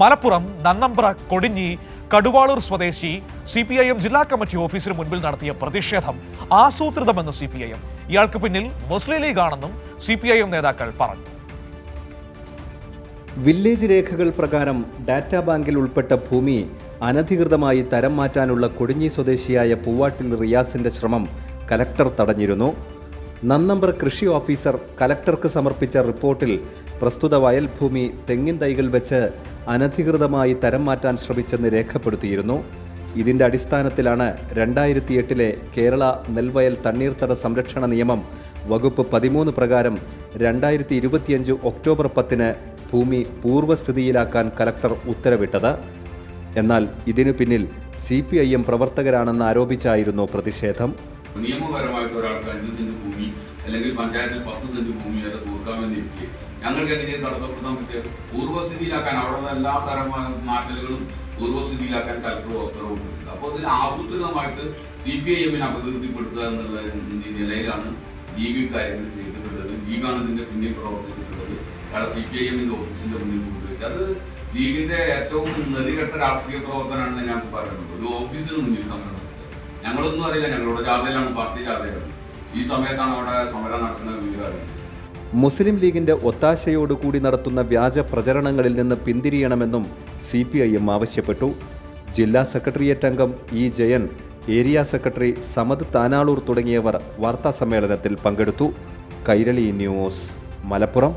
മലപ്പുറം നന്നമ്പ്ര കൊടിഞ്ഞി കടുവാളൂർ സ്വദേശി C P I M ജില്ലാ committee ഓഫീസിന് മുൻപിൽ നടത്തിയ പ്രതിഷേധം ആസൂത്രിതമെന്ന് സി പി ഐ എം. ഇയാൾക്ക് പിന്നിൽ മുസ്ലിം ലീഗാണെന്നും സി പി ഐ എം നേതാക്കൾ പറഞ്ഞു. വില്ലേജ് രേഖകൾ പ്രകാരം ഡാറ്റാ ബാങ്കിൽ ഉൾപ്പെട്ട ഭൂമി അനധികൃതമായി തരം മാറ്റാനുള്ള കൊടിഞ്ഞി സ്വദേശിയായ പൂവാട്ടിൽ റിയാസിന്റെ ശ്രമം കലക്ടർ തടഞ്ഞിരുന്നു. നന്നമ്പ്ര കൃഷി ഓഫീസർ കലക്ടർക്ക് സമർപ്പിച്ച റിപ്പോർട്ടിൽ പ്രസ്തുത വയൽഭൂമി തെങ്ങിൻ തൈകൾ വെച്ച് അനധികൃതമായി തരം മാറ്റാൻ ശ്രമിച്ചെന്ന് രേഖപ്പെടുത്തിയിരുന്നു. ഇതിന്റെ അടിസ്ഥാനത്തിലാണ് രണ്ടായിരത്തി എട്ടിലെ കേരള നെൽവയൽ തണ്ണീർത്തട സംരക്ഷണ നിയമം വകുപ്പ് പതിമൂന്ന് പ്രകാരം രണ്ടായിരത്തി ഇരുപത്തിയഞ്ച് ഒക്ടോബർ പത്തിന് ഭൂമി പൂർവസ്ഥിതിയിലാക്കാൻ കലക്ടർ ഉത്തരവിട്ടത്. എന്നാൽ ഇതിനു പിന്നിൽ സി പി ഐ എം പ്രവർത്തകരാണെന്ന് ആരോപിച്ചായിരുന്നു പ്രതിഷേധം. നിയമപരമായിട്ട് ഒരാൾക്ക് അഞ്ച് സെന്റ് ഭൂമി അല്ലെങ്കിൽ പഞ്ചായത്തിൽ പത്ത് സെന്റ് ഭൂമി അത് കൊടുക്കാമെന്നിരിക്കെ ഞങ്ങൾക്ക് എങ്ങനെ തടസ്സപ്പെടുത്താൻ പറ്റിയ? പൂർവസ്ഥിതിയിലാക്കാൻ അവിടെയുള്ള എല്ലാ തരം മാറ്റലുകളും പൂർവസ്ഥിതിയിലാക്കാൻ കലക്ടർ ഉത്തരവിട്ടിട്ടുണ്ട് അപ്പോൾ അതിൽ ആസൂത്രിതമായിട്ട് സി പി ഐ എമ്മിനെ അപകീർത്തിപ്പെടുത്തുക എന്നുള്ള നിലയിലാണ് ലീഗ് കാര്യങ്ങൾ ചെയ്തിട്ടുള്ളത്. ലീഗാണ് ഇതിന്റെ പിന്നിൽ പ്രവർത്തിച്ചിട്ടുള്ളത്. കാരണം സി പി ഐ എമ്മിന്റെ ഓഫീസിന്റെ മുന്നിൽ കൊണ്ടുവച്ച് അത് ലീഗിന്റെ ഏറ്റവും നെറികെട്ട രാഷ്ട്രീയ പ്രവർത്തനമാണെന്ന് ഞാൻ പറയുന്നത് ഒരു ഓഫീസിന് മുന്നിൽ നടത്തുക ഞങ്ങളൊന്നും അറിയില്ല. ഞങ്ങളുടെ ജാഥയിലാണ് പാർട്ടി ജാഥയിലാണ് ഈ സമയത്താണ് അവിടെ സമരം നടക്കുന്ന വിവരം മുസ്ലിം ലീഗിന്റെ ഒത്താശയോടുകൂടി നടത്തുന്ന വ്യാജ പ്രചരണങ്ങളിൽ നിന്ന് പിന്തിരിയണമെന്നും സി പി ഐ എം ആവശ്യപ്പെട്ടു. ജില്ലാ സെക്രട്ടേറിയറ്റ് അംഗം E Jayan area secretary Samad Tanalur തുടങ്ങിയവർ വാർത്താ സമ്മേളനത്തിൽ പങ്കെടുത്തു. കൈരളി ന്യൂസ് മലപ്പുറം.